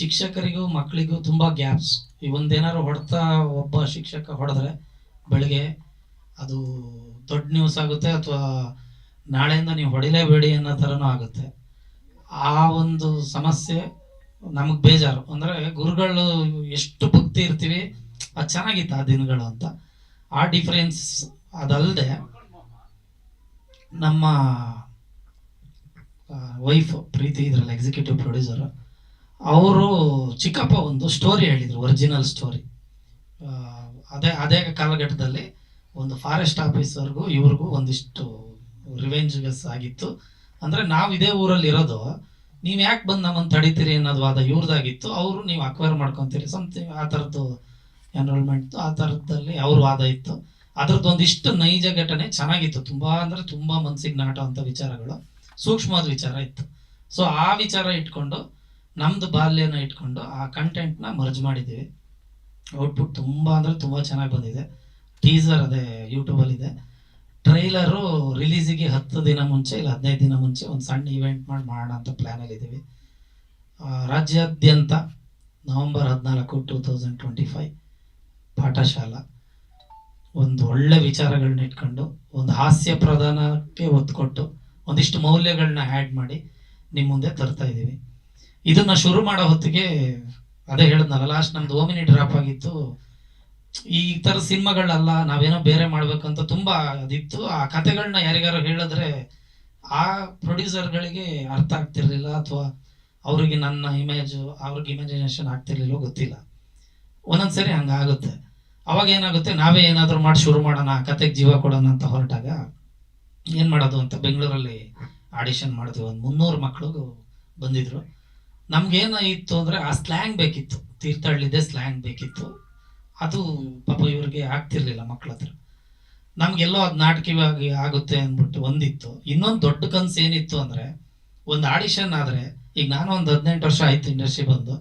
ಶಿಕ್ಷಕರಿಗೂ ಮಕ್ಕಳಿಗೂ ತುಂಬಾ ಗ್ಯಾಪ್ಸ್ ಈ ಒಂದೇನಾದ್ರು ಹೊಡ್ತಾ ಒಬ್ಬ ಶಿಕ್ಷಕ ಹೊಡೆದ್ರೆ ಬೆಳಿಗ್ಗೆ ಅದು ದೊಡ್ಡ ನ್ಯೂಸ್ ಆಗುತ್ತೆ ಅಥವಾ ನಾಳೆಯಿಂದ ನೀವು ಹೊಡಿಲೇಬೇಡಿ ಅನ್ನೋ ಥರನೂ ಆಗುತ್ತೆ. ಆ ಒಂದು ಸಮಸ್ಯೆ ನಮಗೆ ಬೇಜಾರು. ಅಂದರೆ ಗುರುಗಳು ಎಷ್ಟು ಭಕ್ತಿ ಇರ್ತೀವಿ, ಅದು ಚೆನ್ನಾಗಿತ್ತು ಆ ದಿನಗಳು ಅಂತ. ಆ ಡಿಫ್ರೆನ್ಸ್ ಅದಲ್ಲದೆ ನಮ್ಮ ವೈಫ್ ಪ್ರೀತಿ ಇದ್ರಲ್ಲ ಎಕ್ಸಿಕ್ಯೂಟಿವ್ ಪ್ರೊಡ್ಯೂಸರ್ ಅವರು ಚಿಕ್ಕಪ್ಪ ಒಂದು ಸ್ಟೋರಿ ಹೇಳಿದರು ಒರಿಜಿನಲ್ ಸ್ಟೋರಿ ಅದೇ ಅದೇ ಕಾಲಘಟ್ಟದಲ್ಲಿ ಒಂದು ಫಾರೆಸ್ಟ್ ಆಫೀಸರ್ಗೂ ಇವ್ರಿಗೂ ಒಂದಿಷ್ಟು ರಿವೆಂಜ್ಗೆಸ್ ಆಗಿತ್ತು. ಅಂದರೆ ನಾವು ಇದೇ ಊರಲ್ಲಿ ಇರೋದು, ನೀವು ಯಾಕೆ ಬಂದು ನಮ್ಮನ್ನು ತಡಿತೀರಿ ಅನ್ನೋದು ವಾದ ಇವ್ರದ್ದಾಗಿತ್ತು ಅವರು ನೀವು ಅಕ್ವೈರ್ ಮಾಡ್ಕೊತೀರಿ ಸಮಥಿಂಗ್ ಆ ಥರದ್ದು ಎನ್ರೋಲ್ಮೆಂಟ್ ಆ ಥರದಲ್ಲಿ ಅವ್ರ ವಾದ ಇತ್ತು. ಅದ್ರದ್ದು ಒಂದಿಷ್ಟು ನೈಜ ಘಟನೆ ಚೆನ್ನಾಗಿತ್ತು. ತುಂಬ ಅಂದರೆ ತುಂಬ ನಾಟೋ ನಾಟುವಂಥ ವಿಚಾರಗಳು, ಸೂಕ್ಷ್ಮವಾದ ವಿಚಾರ ಇತ್ತು. ಸೊ ಆ ವಿಚಾರ ಇಟ್ಕೊಂಡು ನಮ್ದು ಬಾಲ್ಯನ ಇಟ್ಕೊಂಡು ಆ ಕಂಟೆಂಟ್ನ ಮರ್ಜ್ ಮಾಡಿದ್ದೀವಿ. ಔಟ್ಪುಟ್ ತುಂಬ ಅಂದರೆ ತುಂಬ ಚೆನ್ನಾಗಿ ಬಂದಿದೆ. ಟೀಸರ್ ಅದೇ ಯೂಟ್ಯೂಬಲ್ಲಿದೆ ಟ್ರೈಲರು ರಿಲೀಸಿಗೆ ಹತ್ತು ದಿನ ಮುಂಚೆ ಇಲ್ಲ ಹದಿನೈದು ದಿನ ಮುಂಚೆ ಒಂದು ಸಣ್ಣ ಇವೆಂಟ್ ಮಾಡಿ ಮಾಡೋಣ ಅಂತ ಪ್ಲ್ಯಾನಲ್ಲಿ ಇದ್ದೀವಿ ಆ, ರಾಜ್ಯಾದ್ಯಂತ ನವೆಂಬರ್ ಹದಿನಾಲ್ಕು ಟೂ ತೌಸಂಡ್ ಟ್ವೆಂಟಿ ಫೈವ್ ಪಾಠಶಾಲಾ ಒಂದು ಒಳ್ಳೆ ವಿಚಾರಗಳನ್ನ ಇಟ್ಕೊಂಡು ಒಂದು ಹಾಸ್ಯ ಪ್ರಧಾನಕ್ಕೆ ಒತ್ತು ಕೊಟ್ಟು ಒಂದಿಷ್ಟು ಮೌಲ್ಯಗಳನ್ನ ಆ್ಯಡ್ ಮಾಡಿ ನಿಮ್ಮ ಮುಂದೆ ತರ್ತಾ ಇದ್ದೀವಿ ಇದನ್ನ ಶುರು ಮಾಡೋ ಹೊತ್ತಿಗೆ ಅದೇ ಹೇಳಿದ್ನಲ್ಲ ಲಾಸ್ಟ್ ನಮ್ದು ಓಮಿನಿ ಡ್ರಾಪ್ ಆಗಿತ್ತು. ಈ ತರ ಸಿನಿಮಾಗಳಲ್ಲ ನಾವೇನೋ ಬೇರೆ ಮಾಡ್ಬೇಕಂತ ತುಂಬಾ ಅದಿತ್ತು. ಆ ಕತೆಗಳನ್ನ ಯಾರಿಗಾರು ಹೇಳಿದ್ರೆ ಆ ಪ್ರೊಡ್ಯೂಸರ್ಗಳಿಗೆ ಅರ್ಥ ಆಗ್ತಿರ್ಲಿಲ್ಲ ಅಥವಾ ಅವ್ರಿಗೆ ನನ್ನ ಇಮೇಜ್ ಅವ್ರಿಗೆ ಇಮ್ಯಾಜಿನೇಷನ್ ಆಗ್ತಿರ್ಲಿಲ್ಲ ಗೊತ್ತಿಲ್ಲ. ಒಂದೊಂದ್ಸರಿ ಹಂಗಾಗುತ್ತೆ. ಅವಾಗ ಏನಾಗುತ್ತೆ, ನಾವೇ ಏನಾದರೂ ಮಾಡಿ ಶುರು ಮಾಡೋಣ, ಆ ಕತೆಗೆ ಜೀವ ಕೊಡೋಣ ಅಂತ ಹೊರಟಾಗ ಏನು ಮಾಡೋದು ಅಂತ ಬೆಂಗಳೂರಲ್ಲಿ ಆಡಿಷನ್ ಮಾಡಿದ್ವಿ. ಒಂದು ಮುನ್ನೂರು ಮಕ್ಕಳು ಬಂದಿದ್ರು. ನಮ್ಗೇನಾಯಿತು ಅಂದರೆ ಆ ಸ್ಲ್ಯಾಂಗ್ ಬೇಕಿತ್ತು. ತೀರ್ಥಹಳ್ಳಿದೆ ಸ್ಲ್ಯಾಂಗ್ ಬೇಕಿತ್ತು. ಅದು ಪಾಪ ಇವ್ರಿಗೆ ಆಗ್ತಿರ್ಲಿಲ್ಲ ಮಕ್ಳ ಹತ್ರ. ನಮ್ಗೆಲ್ಲೋ ಅದು ನಾಟಕವಾಗಿ ಆಗುತ್ತೆ ಅಂದ್ಬಿಟ್ಟು ಒಂದಿತ್ತು. ಇನ್ನೊಂದು ದೊಡ್ಡ ಕನಸು ಏನಿತ್ತು ಅಂದರೆ, ಒಂದು ಆಡಿಷನ್ ಆದರೆ, ಈಗ ನಾನು ಒಂದು ಹದಿನೆಂಟು ವರ್ಷ ಆಯ್ತು ಇಂಡಸ್ಟ್ರಿ ಬಂದು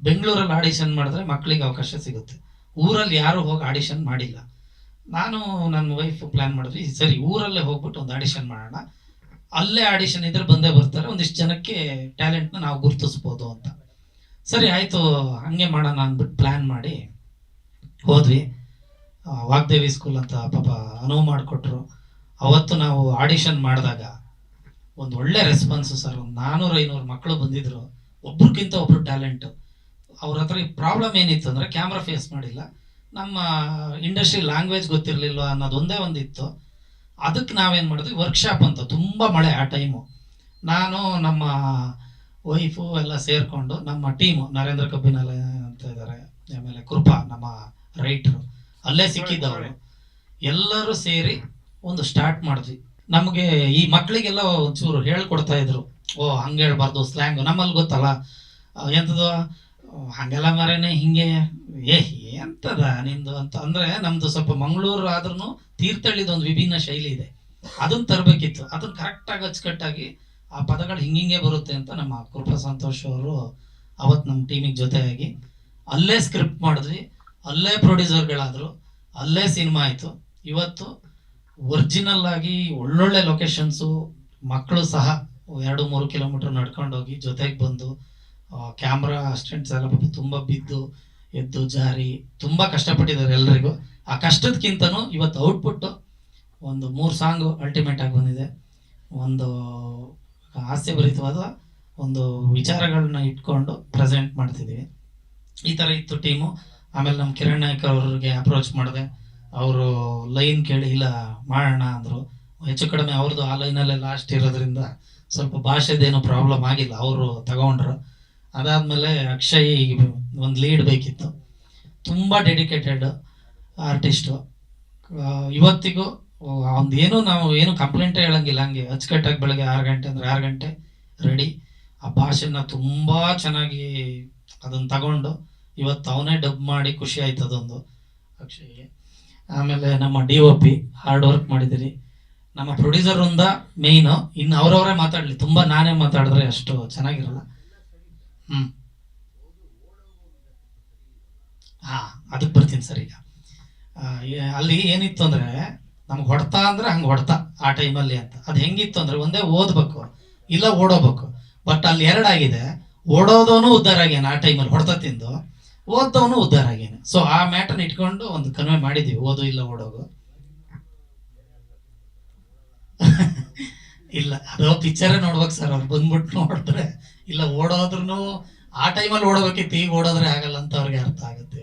ಬೆಂಗಳೂರಲ್ಲಿ ಆಡಿಷನ್ ಮಾಡಿದ್ರೆ ಮಕ್ಕಳಿಗೆ ಅವಕಾಶ ಸಿಗುತ್ತೆ. ಊರಲ್ಲಿ ಯಾರು ಹೋಗಿ ಆಡಿಷನ್ ಮಾಡಿಲ್ಲ. ನಾನು ನನ್ನ ವೈಫ್ ಪ್ಲ್ಯಾನ್ ಮಾಡಿದ್ವಿ, ಸರಿ ಊರಲ್ಲೇ ಹೋಗ್ಬಿಟ್ಟು ಒಂದು ಆಡಿಷನ್ ಮಾಡೋಣ. ಅಲ್ಲೇ ಆಡಿಷನ್ ಇದ್ರೆ ಬಂದೇ ಬರ್ತಾರೆ. ಒಂದಿಷ್ಟು ಜನಕ್ಕೆ ಟ್ಯಾಲೆಂಟ್ನ ನಾವು ಗುರುತಿಸ್ಬೋದು ಅಂತ. ಸರಿ, ಆಯಿತು, ಹಂಗೆ ಮಾಡೋಣ ಅಂದ್ಬಿಟ್ಟು ಪ್ಲ್ಯಾನ್ ಮಾಡಿ ಹೋದ್ವಿ. ವಾಗ್ದೇವಿ ಸ್ಕೂಲ್ ಅಂತ ಪಾಪ ಅನುವು ಮಾಡಿಕೊಟ್ರು. ಅವತ್ತು ನಾವು ಆಡಿಷನ್ ಮಾಡಿದಾಗ ಒಂದು ಒಳ್ಳೆ ರೆಸ್ಪಾನ್ಸು ಸರ್ ಒಂದು ನಾನ್ನೂರು ಐನೂರು ಮಕ್ಕಳು ಬಂದಿದ್ರು. ಒಬ್ರಿಗಿಂತ ಒಬ್ರು ಟ್ಯಾಲೆಂಟು ಅವ್ರ ಹತ್ರ ಪ್ರಾಬ್ಲಮ್ ಏನಿತ್ತು ಅಂದರೆ ಕ್ಯಾಮ್ರಾ ಫೇಸ್ ಮಾಡಿಲ್ಲ. ನಮ್ಮ ಇಂಡಸ್ಟ್ರಿ ಲ್ಯಾಂಗ್ವೇಜ್ ಗೊತ್ತಿರಲಿಲ್ಲ ಅನ್ನೋದೊಂದೇ ಒಂದಿತ್ತು. ಅದಕ್ಕೆ ನಾವೇನು ಮಾಡಿದ್ವಿ? ವರ್ಕ್ಶಾಪ್ ಅಂತ. ತುಂಬ ಮಳೆ ಆ ಟೈಮು ನಾನು ನಮ್ಮ ವೈಫು ಎಲ್ಲ ಸೇರಿಕೊಂಡು ನಮ್ಮ ಟೀಮು ನರೇಂದ್ರ ಕಬ್ಬಿನಲ್ಲ ಅಂತ ಇದ್ದಾರೆ ಆಮೇಲೆ ಕೃಪಾ ನಮ್ಮ ರೈಟ್ರು ಅಲ್ಲೇ ಸಿಕ್ಕಿದ್ದವರು. ಎಲ್ಲರೂ ಸೇರಿ ಒಂದು ಸ್ಟಾರ್ಟ್ ಮಾಡಿದ್ವಿ. ನಮಗೆ ಈ ಮಕ್ಕಳಿಗೆಲ್ಲ ಒಂಚೂರು ಹೇಳ್ಕೊಡ್ತಾ ಇದ್ರು. ಓ ಹಂಗೆ ಹೇಳ್ಬಾರ್ದು ಸ್ಲ್ಯಾಂಗ್ ನಮ್ಮಲ್ಲಿ ಗೊತ್ತಲ್ಲ. ಎಂಥದ್ದು ಹಂಗೆಲ್ಲ ಮಾರೇನೆ ಹಿಂಗೆ, ಏ, ಎಂತದ ನಿಂದು ಅಂತ. ಅಂದ್ರೆ ನಮ್ದು ಸ್ವಲ್ಪ ಮಂಗಳೂರು ಆದ್ರೂ ತೀರ್ಥಹಳ್ಳಿದ ಒಂದು ವಿಭಿನ್ನ ಶೈಲಿ ಇದೆ. ಅದನ್ನ ತರಬೇಕಿತ್ತು. ಅದನ್ನ ಕರೆಕ್ಟಾಗಿ ಅಚ್ಚುಕಟ್ಟಾಗಿ ಆ ಪದಗಳು ಹಿಂಗಿಂಗೆ ಬರುತ್ತೆ ಅಂತ ನಮ್ಮ ಕೃಪಾ ಸಂತೋಷ್ ಅವರು ಅವತ್ತು ನಮ್ಮ ಟೀಮಿಗೆ ಜೊತೆಯಾಗಿ ಅಲ್ಲೇ ಸ್ಕ್ರಿಪ್ಟ್ ಮಾಡಿದ್ವಿ. ಅಲ್ಲೇ ಪ್ರೊಡ್ಯೂಸರ್ಗಳಾದರು ಅಲ್ಲೇ ಸಿನಿಮಾ ಆಯಿತು. ಇವತ್ತು ಒರಿಜಿನಲ್ ಆಗಿ ಒಳ್ಳೊಳ್ಳೆ ಲೊಕೇಶನ್ಸು ಮಕ್ಕಳು ಸಹ ಎರಡು ಮೂರು ಕಿಲೋಮೀಟರ್ ನಡ್ಕೊಂಡೋಗಿ ಜೊತೆಗೆ ಬಂದು ಕ್ಯಾಮ್ರಾ ಅಸ್ಟೆಂಟ್ಸ್ ಎಲ್ಲ ಪಾಪ ತುಂಬ ಬಿದ್ದು, ಎದ್ದು, ಜಾರಿ, ತುಂಬ ಕಷ್ಟಪಟ್ಟಿದ್ದಾರೆ ಎಲ್ಲರಿಗೂ ಆ ಕಷ್ಟದಕ್ಕಿಂತನೂ ಇವತ್ತು ಔಟ್ಪುಟ್ ಒಂದು ಮೂರು ಸಾಂಗು ಅಲ್ಟಿಮೇಟ್ ಆಗಿ ಬಂದಿದೆ. ಒಂದು ಹಾಸ್ಯಭರಿತವಾದ ಒಂದು ವಿಚಾರಗಳನ್ನ ಇಟ್ಕೊಂಡು ಪ್ರೆಸೆಂಟ್ ಮಾಡ್ತಿದ್ದೀವಿ. ಈ ಥರ ಇತ್ತು ಟೀಮು ಆಮೇಲೆ ನಮ್ಮ ಕಿರಣ್ ನಾಯ್ಕ ಅವ್ರಿಗೆ ಅಪ್ರೋಚ್ ಮಾಡಿದೆ. ಅವರು ಲೈನ್ ಕೇಳಿ, ಇಲ್ಲ, ಮಾಡೋಣ ಅಂದರು. ಹೆಚ್ಚು ಕಡಿಮೆ ಅವ್ರದ್ದು ಆ ಲೈನಲ್ಲೇ ಲಾಸ್ಟ್ ಇರೋದ್ರಿಂದ ಸ್ವಲ್ಪ ಭಾಷೆದೇನು ಪ್ರಾಬ್ಲಮ್ ಆಗಿಲ್ಲ. ಅವರು ತಗೊಂಡ್ರು. ಅದಾದಮೇಲೆ ಅಕ್ಷಯ್ ಒಂದು ಲೀಡ್ ಬೇಕಿತ್ತು. ತುಂಬ ಡೆಡಿಕೇಟೆಡ್ ಆರ್ಟಿಸ್ಟು ಇವತ್ತಿಗೂ ಏನು ನಾವು ಏನು ಕಂಪ್ಲೇಂಟೇ ಹೇಳಂಗಿಲ್ಲ, ಹಂಗೆ ಅಚ್ಚುಕಟ್ಟಾಗಿ ಬೆಳಗ್ಗೆ ಆರು ಗಂಟೆ ಅಂದರೆ ಆರು ಗಂಟೆ ರೆಡಿ ಆ ಭಾಷೆನ ತುಂಬ ಚೆನ್ನಾಗಿ ಅದನ್ನು ತಗೊಂಡು ಇವತ್ತು ಅವನೇ ಡಬ್ ಮಾಡಿ ಖುಷಿ ಆಯ್ತು ಅದೊಂದು ಅಕ್ಷಯ್ಗೆ. ಆಮೇಲೆ ನಮ್ಮ D O P hard work ಮಾಡಿದಿರಿ ನಮ್ಮ ಪ್ರೊಡ್ಯೂಸರ್ ಒಂದ ಮೇಯ್ನು ಇನ್ನು ಅವ್ರವರೇ ಮಾತಾಡಲಿ. ತುಂಬ ನಾನೇ ಮಾತಾಡಿದ್ರೆ ಅಷ್ಟು ಚೆನ್ನಾಗಿರಲ್ಲ. ಹ್ಞೂ ಹಾಂ ಅದಕ್ಕೆ ಬರ್ತೀನಿ ಸರ್ ಈಗ. ಅಲ್ಲಿ ಏನಿತ್ತು ಅಂದರೆ, ನಮ್ಗೆ ಹೊಡ್ತ ಅಂದ್ರೆ ಹಂಗೆ ಹೊಡ್ತ ಆ ಟೈಮಲ್ಲಿ ಅಂತ. ಅದು ಹೆಂಗಿತ್ತು ಅಂದ್ರೆ ಒಂದೇ ಓದಬೇಕು, ಇಲ್ಲ ಓಡೋಬೇಕು. ಬಟ್ ಅಲ್ಲಿ ಎರಡಾಗಿದೆ ಓಡೋದವನು ಉದ್ದಾರ ಆಗ್ಯಾನ ಆ ಟೈಮಲ್ಲಿ ಹೊಡೆತ ತಿಂದು, ಓದ್ದವನು ಉದ್ದಾರ ಆಗ್ಯಾನೆ. ಸೊ ಆ ಮ್ಯಾಟರ್ನ ಇಟ್ಕೊಂಡು ಒಂದು ಕನ್ವೆ ಮಾಡಿದ್ವಿ, ಓದು ಇಲ್ಲ ಓಡೋಗು. ಇಲ್ಲ, ಅದೋ ಪಿಕ್ಚರೇ ನೋಡ್ಬೇಕು ಸರ್ ಅವ್ರು ಬಂದ್ಬಿಟ್ಟು ನೋಡಿದ್ರೆ. ಇಲ್ಲ ಓಡೋದ್ರೂ ಆ ಟೈಮಲ್ಲಿ ಓಡಬೇಕಿತ್ತು ಈಗ ಓಡೋದ್ರೆ ಆಗಲ್ಲ ಅಂತ ಅವ್ರಿಗೆ ಅರ್ಥ ಆಗುತ್ತೆ